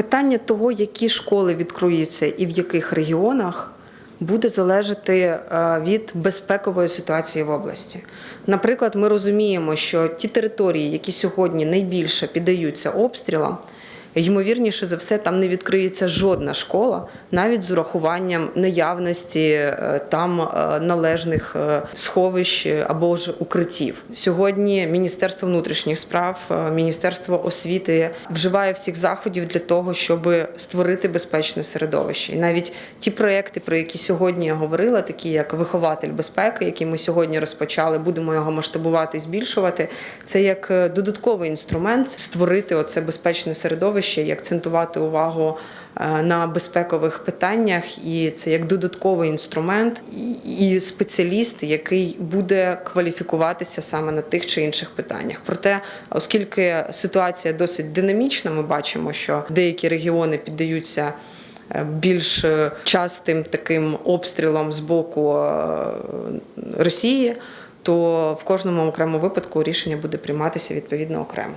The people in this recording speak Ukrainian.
Питання того, які школи відкриються і в яких регіонах, буде залежати е, від безпекової ситуації в області. Наприклад, ми розуміємо, що ті території, які сьогодні найбільше піддаються обстрілам, ймовірніше за все, там не відкриється жодна школа, навіть з урахуванням наявності е, там е, належних е, сховищ або ж укриттів. Сьогодні Міністерство внутрішніх справ, Міністерство освіти вживає всіх заходів для того, щоб створити безпечне середовище. І навіть ті проекти, про які сьогодні я говорила, такі як вихователь безпеки, який ми сьогодні розпочали, будемо його масштабувати і збільшувати. Це як додатковий інструмент створити оце безпечне середовище і акцентувати увагу е, на безпекових питаннях, і це як додатковий інструмент і- спеціаліст, який буде кваліфікуватися саме на тих чи інших питаннях. Проте, оскільки ситуація досить динамічна, ми бачимо, що деякі регіони піддаються. е, Більш е, частим таким обстрілом з боку Росії, то в кожному окремому випадку рішення буде прийматися відповідно окремо.